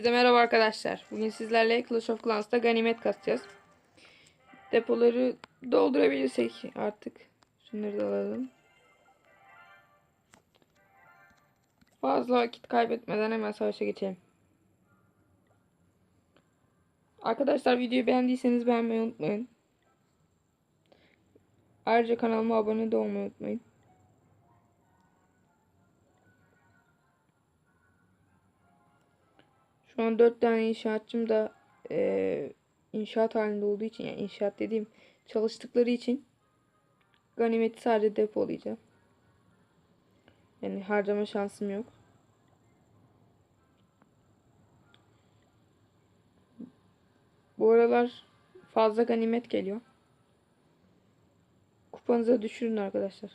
Herkese merhaba arkadaşlar. Bugün sizlerle Clash of Clans'ta ganimet kasacağız. Depoları doldurabilirsek artık. Şunları da alalım. Fazla vakit kaybetmeden hemen savaşa geçelim. Arkadaşlar videoyu beğendiyseniz beğenmeyi unutmayın. Ayrıca kanalıma abone de olmayı unutmayın. Şu an 4 tane inşaatçım da eee, inşaat halinde olduğu için yani inşaat dediğim çalıştıkları için ganimeti sadece depolayacağım. Yani harcama şansım yok. Bu aralar fazla ganimet geliyor. Kupanıza düşürün arkadaşlar.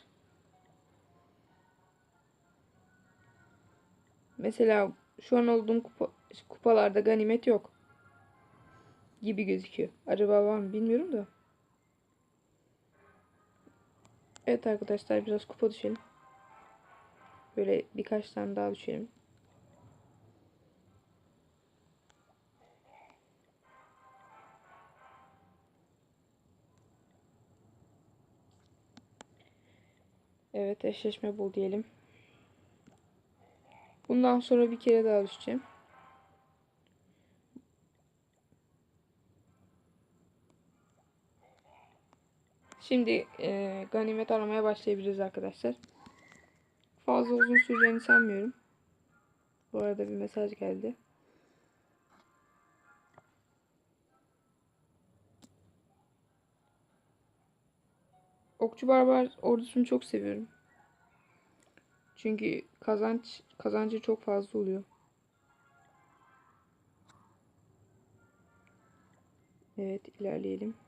Mesela şu an olduğum kupa, kupalarda ganimet yok. Gibi gözüküyor. Acaba var mı bilmiyorum da. Evet arkadaşlar biraz kupa düşelim. Böyle birkaç tane daha düşelim. Evet eşleşme bul diyelim. Bundan sonra bir kere daha düşeceğim. Şimdi e, ganimet aramaya başlayabiliriz arkadaşlar. Fazla uzun süreceğini sanmıyorum. Bu arada bir mesaj geldi. Okçu Barbar ordusunu çok seviyorum. Çünkü kazanç kazancı çok fazla oluyor. Evet ilerleyelim.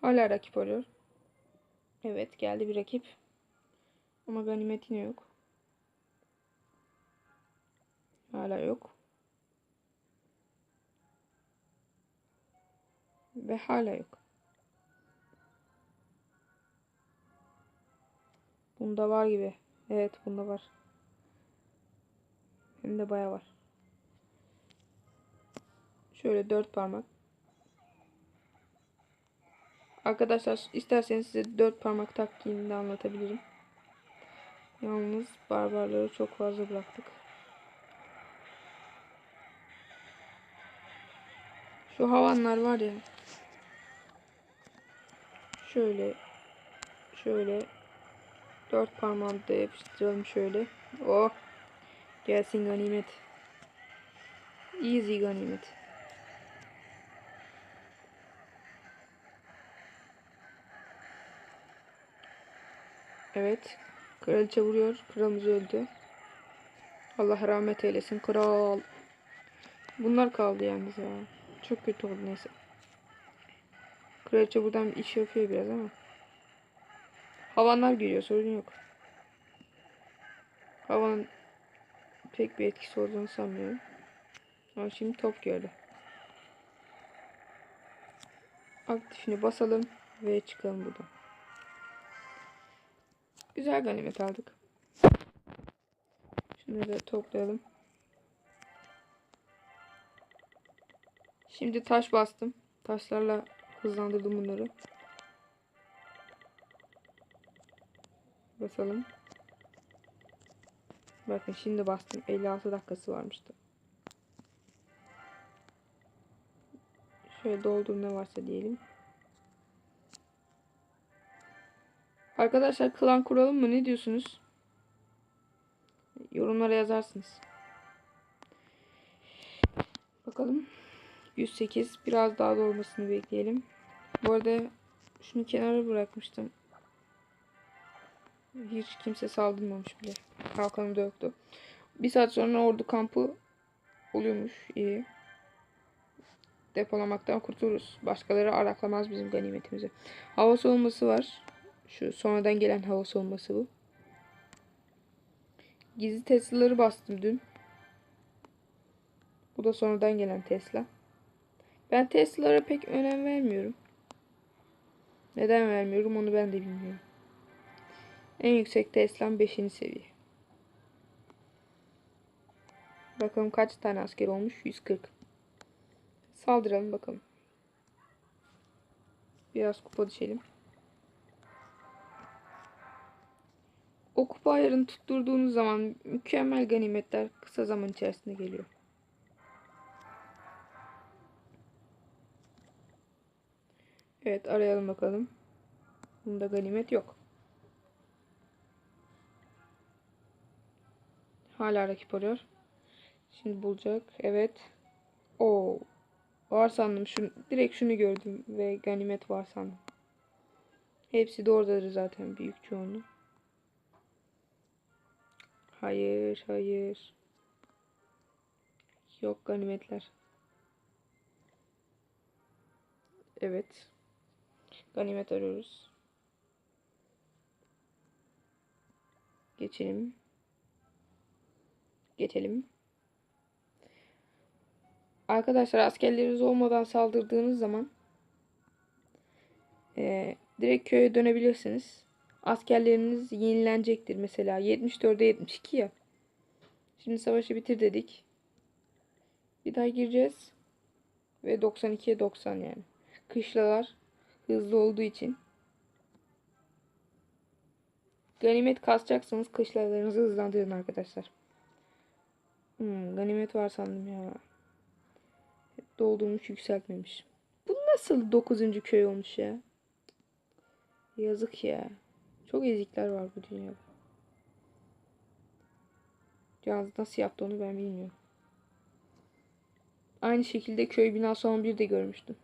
Hala rakip arıyor. Evet geldi bir rakip. Ama ganimet yine yok. Hala yok. Ve hala yok. Bunda var gibi. Evet bunda var. Hem de baya var. Şöyle dört parmak. Arkadaşlar isterseniz size dört parmak taktiğini de anlatabilirim. Yalnız barbarları çok fazla bıraktık. Şu havanlar var ya. Şöyle şöyle dört parmağımı da yapıştıralım şöyle. Oh. Gelsin ganimet. Easy ganimet. Evet. Kraliçe vuruyor. Kralımız öldü. Allah rahmet eylesin. Kral. Bunlar kaldı yalnız ya. Çok kötü oldu neyse. Kraliçe buradan iş yapıyor biraz ama. Havanlar geliyor sorun yok. Havanın pek bir etkisi olduğunu sanmıyorum. Ama şimdi top gördü. Aktifini basalım ve çıkalım buradan. Güzel ganimet aldık. Şunları da toplayalım. Şimdi taş bastım. Taşlarla hızlandırdım bunları. Basalım. Bakın şimdi bastım. 56 dakikası varmıştı. Şöyle doldur ne varsa diyelim. Arkadaşlar klan kuralım mı? Ne diyorsunuz? Yorumlara yazarsınız. Bakalım. 108. Biraz daha dolmasını bekleyelim. Bu arada şunu kenara bırakmıştım. Hiç kimse saldırmamış bile. Kalkanım da yoktu. Bir saat sonra ordu kampı oluyormuş. İyi. Depolamaktan kurtuluruz. Başkaları araklamaz bizim ganimetimizi. Hava soğuması var. Şu sonradan gelen hava soğuması bu. Gizli Tesla'ları bastım dün. Bu da sonradan gelen Tesla. Ben Tesla'lara pek önem vermiyorum. Neden vermiyorum onu ben de bilmiyorum. En yüksek Tesla'm 5. seviye. Bakalım kaç tane asker olmuş? 140. Saldıralım bakalım. Biraz kupa düşelim. O kupa ayarını tutturduğunuz zaman mükemmel ganimetler kısa zaman içerisinde geliyor. Evet arayalım bakalım. Bunda ganimet yok. Hala rakip arıyor. Şimdi bulacak. Evet. O var sandım. Şunu, direkt şunu gördüm ve ganimet var sandım. Hepsi de oradadır zaten büyük çoğunluğu. Hayır, hayır. Yok ganimetler. Evet. Ganimet arıyoruz. Geçelim. Geçelim. Arkadaşlar askerleriniz olmadan saldırdığınız zaman e, direkt köye dönebilirsiniz. Askerleriniz yenilenecektir mesela. 74'e 72 ya. Şimdi savaşı bitir dedik. Bir daha gireceğiz. Ve 92'ye 90 yani. Kışlalar hızlı olduğu için. Ganimet kasacaksanız kışlalarınızı hızlandırın arkadaşlar. Hmm, ganimet var sandım ya. Doldurmuş yükseltmemiş. Bu nasıl 9. köy olmuş ya? Yazık ya. Çok ezikler var bu dünyada. Yalnız nasıl yaptı onu ben bilmiyorum. Aynı şekilde köy binası 11 de görmüştüm.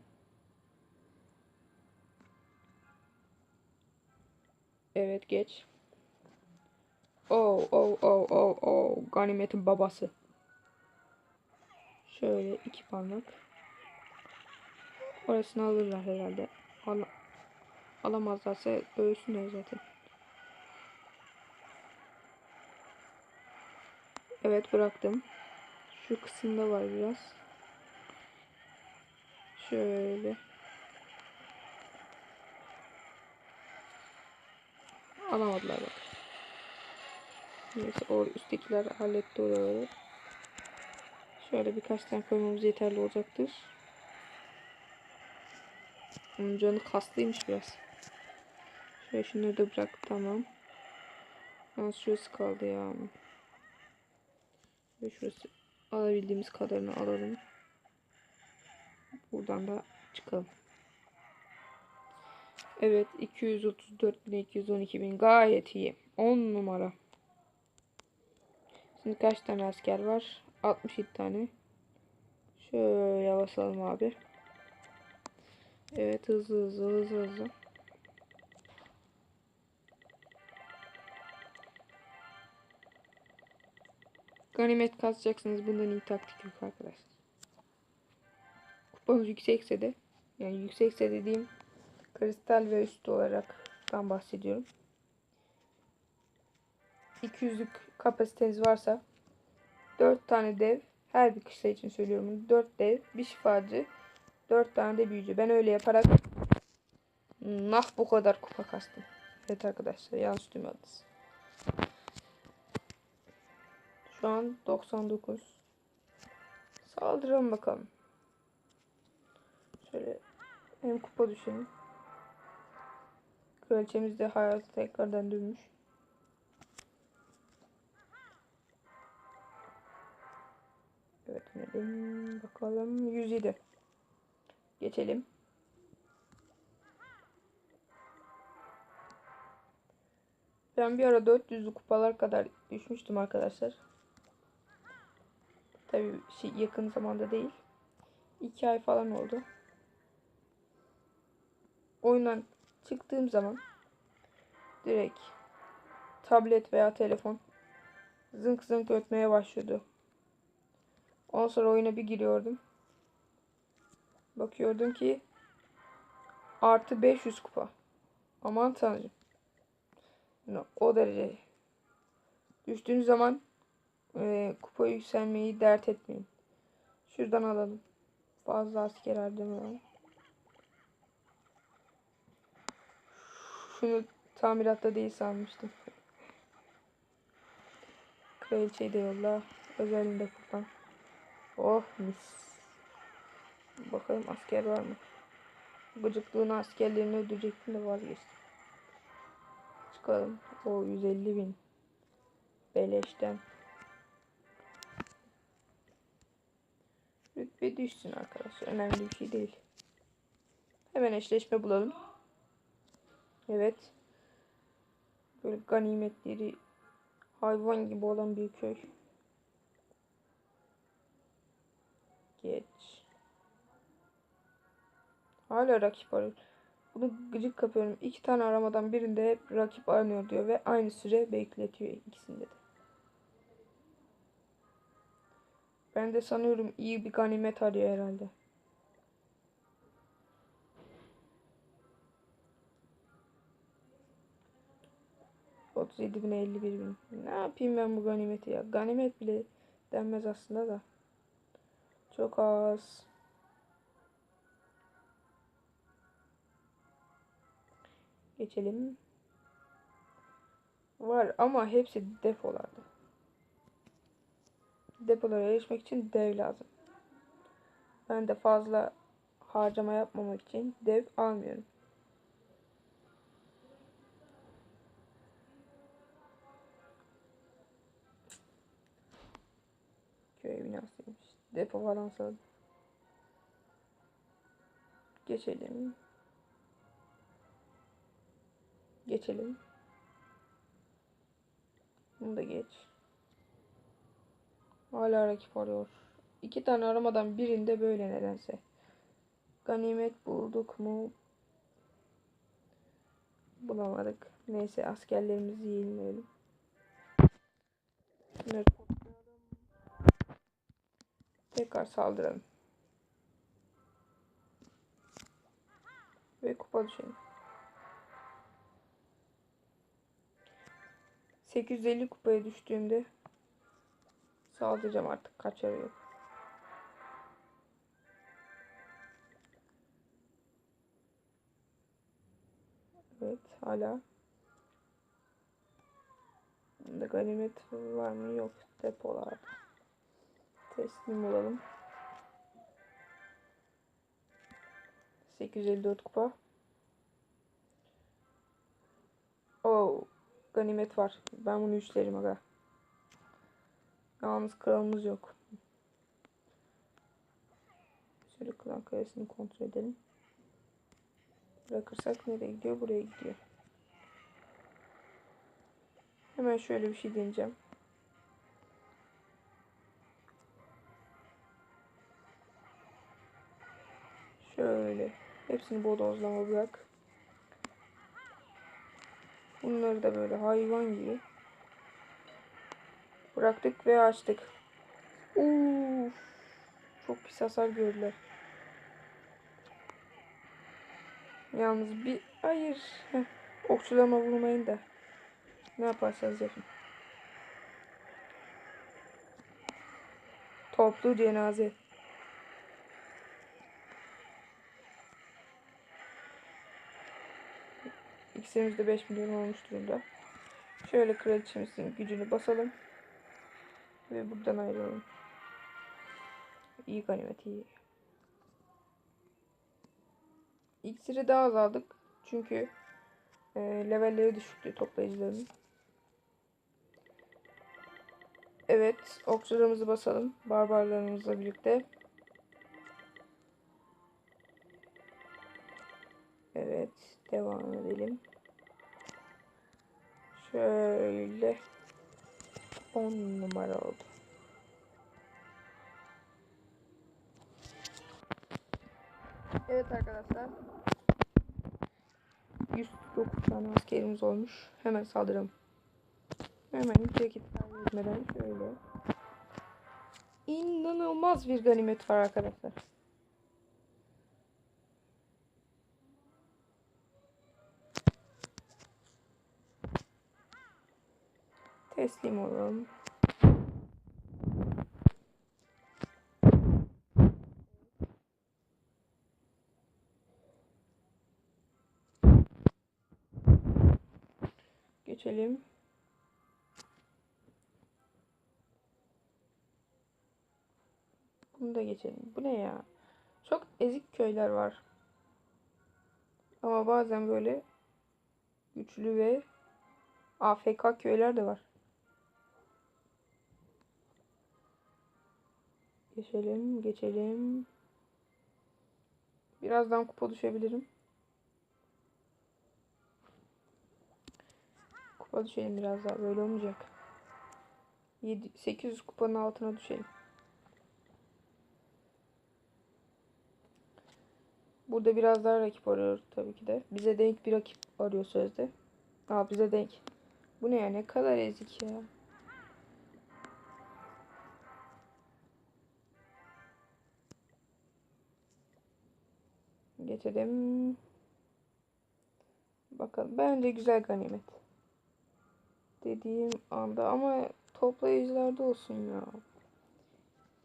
Evet geç. Oh oh oh oh oh ganimetin babası. Şöyle iki parmak. Orasını alırlar herhalde. Al alamazlarsa ölsünler zaten. Evet bıraktım. Şu kısımda var biraz. Şöyle. Alamadılar bak. Neyse o üsttekiler halletti oraları. Şöyle birkaç tane koymamız yeterli olacaktır. Onun canı kaslıymış biraz. Şöyle şunları da bırak tamam. Az şurası kaldı ya. Ve şurası alabildiğimiz kadarını alalım. Buradan da çıkalım. Evet 234 bin 212 bin gayet iyi. 10 numara. Şimdi kaç tane asker var? 67 tane. Şöyle basalım abi. Evet hızlı hızlı hızlı hızlı. Ganimet kasacaksınız. Bundan iyi taktik yok arkadaşlar. Kupanız yüksekse de yani yüksekse dediğim kristal ve üstü olaraktan bahsediyorum. 200'lük kapasiteniz varsa 4 tane dev her bir kişi için söylüyorum. 4 dev, bir şifacı, 4 tane de büyücü. Ben öyle yaparak nah bu kadar kupa kastım. Evet arkadaşlar yanlış duymadınız. Şu an 99. Saldıralım bakalım. Şöyle hem kupa düşelim. Kraliçemiz de hayatı tekrardan dönmüş. Evet benim bakalım 107. Geçelim. Ben bir ara 400'lü kupalar kadar düşmüştüm arkadaşlar. Tabii şey, yakın zamanda değil. 2 ay falan oldu. Oyundan çıktığım zaman direkt tablet veya telefon zınk zınk ötmeye başlıyordu. Ondan sonra oyuna bir giriyordum. Bakıyordum ki artı 500 kupa. Aman tanrım. O derece. Düştüğünüz zaman e, kupa yükselmeyi dert etmeyin. Şuradan alalım. Fazla asker harcamayalım. Şunu tamiratta değil sanmıştım. Kraliçeyi de yolla. özelliğinde kullan. Oh mis. Bakalım asker var mı? Gıcıklığına askerlerini öldürecektim de vazgeçtim. Çıkalım. O 150 bin. Beleşten. Rütbe düşsün arkadaşlar. Önemli bir şey değil. Hemen eşleşme bulalım. Evet. Böyle ganimetleri hayvan gibi olan bir köy. Geç. Hala rakip arıyor. Bunu gıcık kapıyorum. İki tane aramadan birinde hep rakip aranıyor diyor ve aynı süre bekletiyor ikisinde de. Ben de sanıyorum iyi bir ganimet arıyor herhalde. Yedi bin elli bir bin. Ne yapayım ben bu ganimeti ya? Ganimet bile denmez aslında da. Çok az. Geçelim. Var ama hepsi depolarda. Depolara erişmek için dev lazım. Ben de fazla harcama yapmamak için dev almıyorum. Köy binasıymış. Depo falan sanırım. Geçelim. Geçelim. Bunu da geç. Hala rakip arıyor. İki tane aramadan birinde böyle nedense. Ganimet bulduk mu? Bulamadık. Neyse askerlerimizi toplayalım. Tekrar saldıralım. Ve kupa düşelim. 850 kupaya düştüğümde saldıracağım artık kaçarı yok. Evet hala. Bunda ganimet var mı? Yok. Depolarda. Teslim olalım. 854 kupa. Oh. Ganimet var. Ben bunu üçlerim aga. Yalnız kralımız yok. Şöyle klan karesini kontrol edelim. Bırakırsak nereye gidiyor? Buraya gidiyor. Hemen şöyle bir şey deneyeceğim. Şöyle. Hepsini bodozlama bırak. Bunları da böyle hayvan gibi bıraktık ve açtık. Uf, çok pis hasar gördüler. Yalnız bir hayır. Heh, okçularıma vurmayın da. Ne yaparsanız yapın. Toplu cenaze. İkisimiz de 5 milyon olmuş durumda. Şöyle kraliçemizin gücünü basalım. Ve buradan ayrılalım. İyi ganimet iyi. İksiri daha azaldık. Çünkü e, levelleri düşüktü toplayıcıların. Evet. Okçularımızı basalım. Barbarlarımızla birlikte. Evet. Devam edelim. Şöyle 10 numara oldu. Evet arkadaşlar. 109 tane askerimiz olmuş. Hemen saldıralım. Hemen hiç vakit kaybetmeden şöyle. İnanılmaz bir ganimet var arkadaşlar. Teslim olalım. Geçelim. geçelim. Bu ne ya? Çok ezik köyler var. Ama bazen böyle güçlü ve AFK köyler de var. Geçelim, geçelim. Birazdan kupa düşebilirim. Kupa düşelim biraz daha. Böyle olmayacak. 7, 800 kupanın altına düşelim. Burada biraz daha rakip arıyor tabii ki de. Bize denk bir rakip arıyor sözde. Aa bize denk. Bu ne ya? Ne kadar ezik ya. Geçelim. Bakalım. Bence güzel ganimet. Dediğim anda ama toplayıcılarda olsun ya.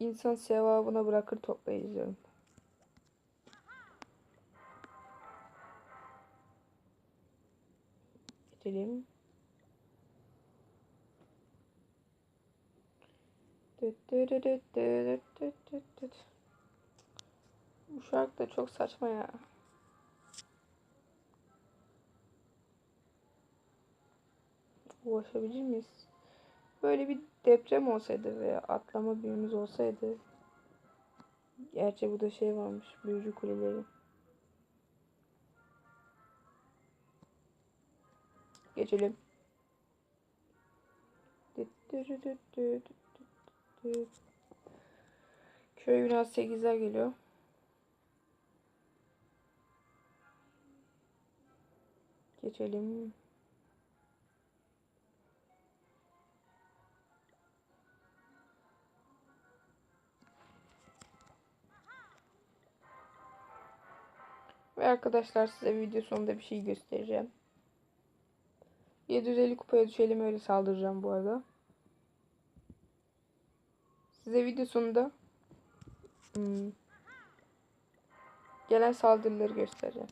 İnsan sevabına bırakır toplayıcıların. Düt düt düt düt düt düt düt düt. Bu şarkı da çok saçma ya. Ulaşabilir miyiz? Böyle bir deprem olsaydı veya atlama büyümüz olsaydı. Gerçi bu da şey varmış. Büyücü kuleleri. Geçelim. Köy biraz 8'ler geliyor. Geçelim. Ve arkadaşlar size video sonunda bir şey göstereceğim. 750 kupaya düşelim öyle saldıracağım bu arada. Size video sonunda hmm, gelen saldırıları göstereceğim.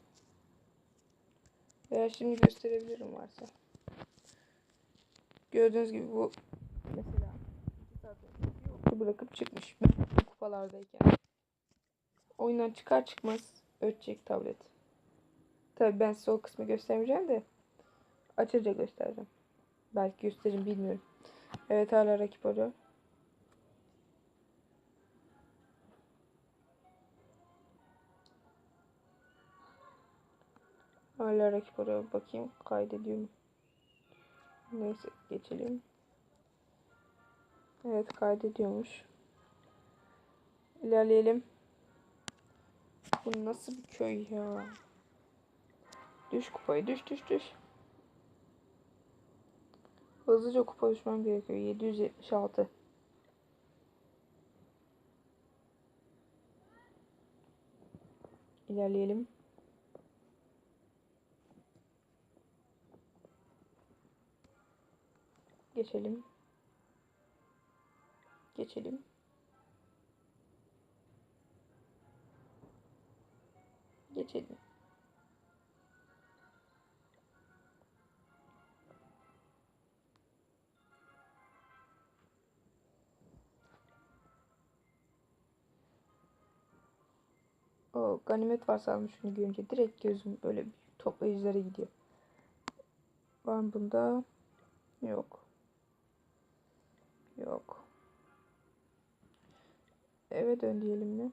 Veya şimdi gösterebilirim varsa. Gördüğünüz gibi bu mesela yoktu bırakıp çıkmış. Kupalardayken. Oyundan çıkar çıkmaz ötecek tablet. Tabi ben size o kısmı göstermeyeceğim de açınca göstereceğim. Belki gösteririm bilmiyorum. Evet hala rakip arıyor. Hala rakip arıyor. Bakayım kaydediyor mu? Neyse geçelim. Evet kaydediyormuş. İlerleyelim. Bu nasıl bir köy ya? Düş kupayı düş düş düş. Hızlıca kupa düşmem gerekiyor. 776. İlerleyelim. Geçelim. Geçelim. Geçelim. O ganimet var sanmış şunu görünce direkt gözüm böyle toplayıcılara gidiyor. Var bunda? Yok. Yok. Eve dön diyelim mi?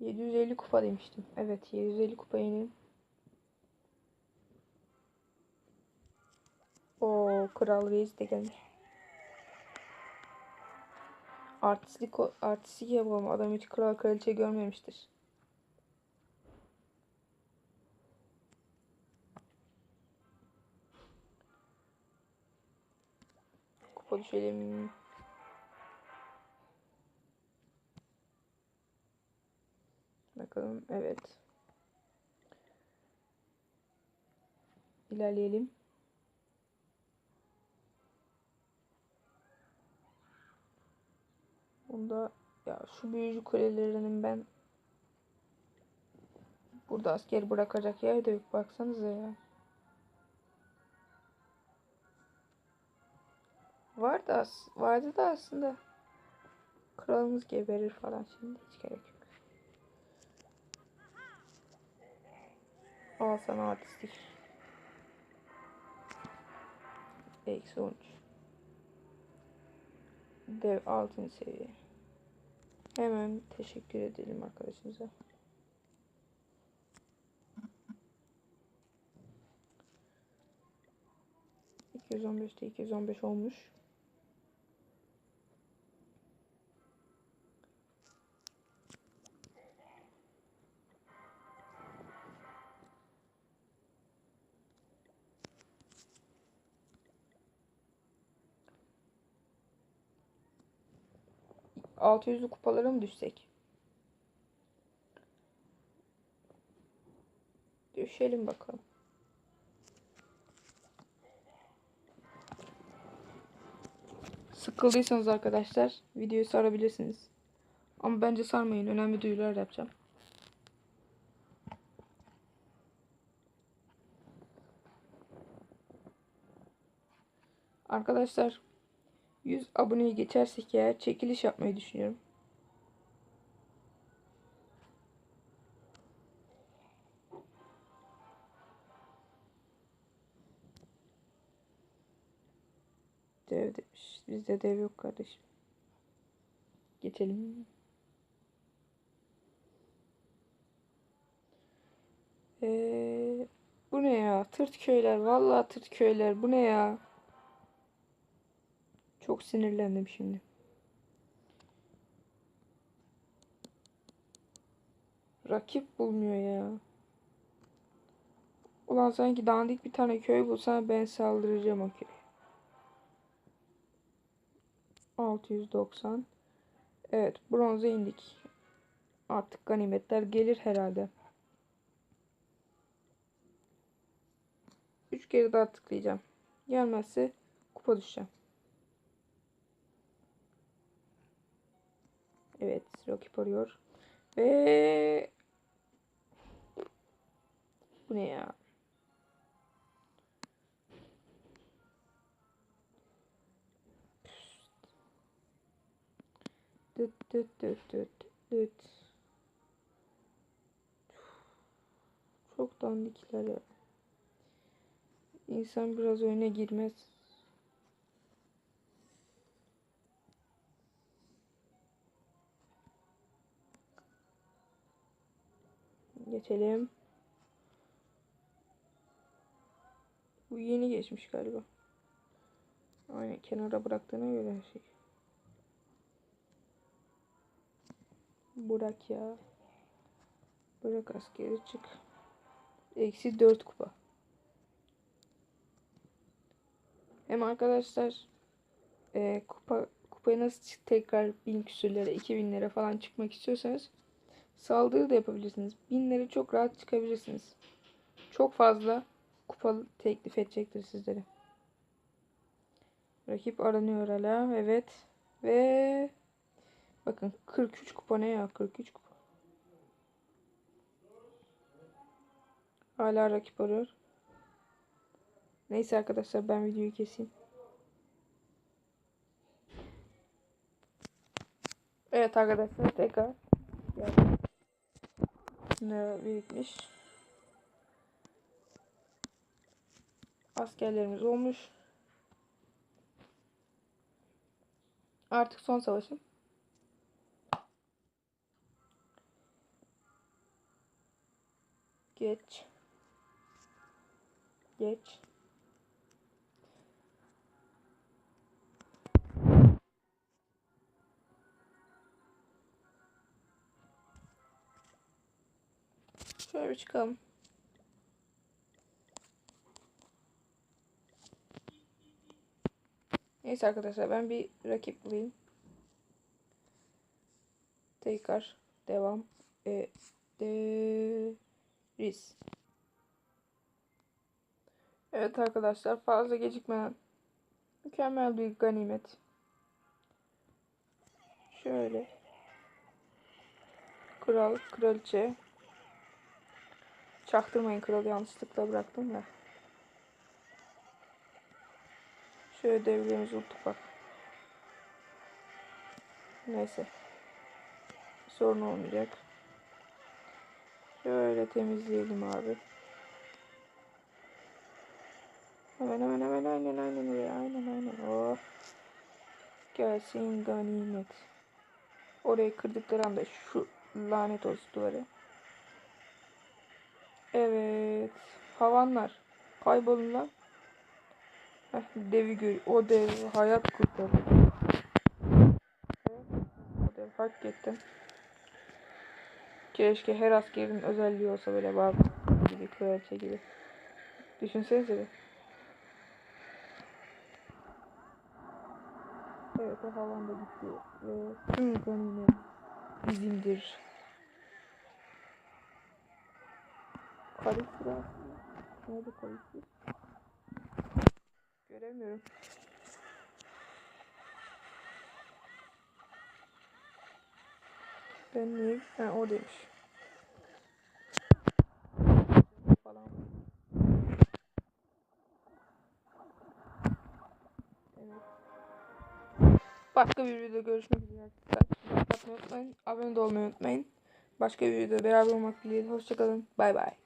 ...750 kupa demiştim. Evet 750 kupa inelim. O kral reis de gelmiş. Artistlik, artistlik yapalım. Adam hiç kral kraliçe görmemiştir. Düşelim. Bakalım. Evet. İlerleyelim. Bunda ya şu büyücü kulelerinin ben burada asker bırakacak yer de yok. Baksanıza ya. Var da as vardı da aslında. Kralımız geberir falan şimdi hiç gerek yok. Al sana artistik. Eksi 13. Dev altın seviye. Hemen teşekkür edelim arkadaşımıza. İki yüz on beşte iki yüz on beş olmuş. Altı yüzlü kupalara mı düşsek? Düşelim bakalım. Sıkıldıysanız arkadaşlar videoyu sarabilirsiniz. Ama bence sarmayın. Önemli duyurular yapacağım. Arkadaşlar 100 aboneyi geçersek eğer çekiliş yapmayı düşünüyorum. Dev demiş. Bizde dev yok kardeşim. Geçelim. Ee, bu ne ya? Tırt köyler. Vallahi tırt köyler. Bu ne ya? Çok sinirlendim şimdi. Rakip bulmuyor ya. Ulan sanki dandik bir tane köy bulsana ben saldıracağım o köye. 690. Evet bronza indik. Artık ganimetler gelir herhalde. 3 kere daha tıklayacağım. Gelmezse kupa düşeceğim. Evet rakip arıyor. Ve bu ne ya? Düt düt düt düt düt. Çok dandikler ya. İnsan biraz oyuna girmez. Geçelim. Bu yeni geçmiş galiba. Aynen kenara bıraktığına göre her şey. Bırak ya. Bırak askeri çık. Eksi 4 kupa. Hem arkadaşlar e, kupa kupaya nasıl tekrar 1000 küsürlere 2000 lira falan çıkmak istiyorsanız saldırı da yapabilirsiniz. 1000 lira çok rahat çıkabilirsiniz. Çok fazla kupa teklif edecektir sizlere. Rakip aranıyor hala. Evet. Ve bakın 43 kupa ne ya? 43 kupa. Hala rakip arıyor. Neyse arkadaşlar ben videoyu keseyim. Evet arkadaşlar tekrar geldim. Ne birikmiş. Askerlerimiz olmuş. Artık son savaşım. Geç. Geç. Şöyle çıkalım. Neyse arkadaşlar ben bir rakip bulayım. Tekrar devam ederiz. Evet arkadaşlar fazla gecikmeden mükemmel bir ganimet. Şöyle kral, kraliçe çaktırmayın kralı yanlışlıkla bıraktım da. Şöyle devrelerimizi unuttuk bak. Neyse. Sorun olmayacak. Şöyle temizleyelim abi. Hemen hemen hemen aynen aynen aynen aynen. Oh. Gelsin ganimet. Orayı kırdıkları anda şu lanet olsun duvara. Evet. Havanlar. Kaybolun lan. Heh, devi gör. O dev hayat kurtardı. O dev hakikaten. Keşke her askerin özelliği olsa böyle bak gibi kraliçe gibi. Düşünsenize bir. Evet o havan da gitti. Ve tüm ganimet bizimdir. Kalistra. Nerede Kalistra? Göremiyorum. Ben niye? Ha oradaymış. Falan. Evet. Başka bir videoda görüşmek üzere arkadaşlar. Abone olmayı unutmayın. Başka bir videoda beraber olmak dileğiyle. Hoşçakalın. Bay bay.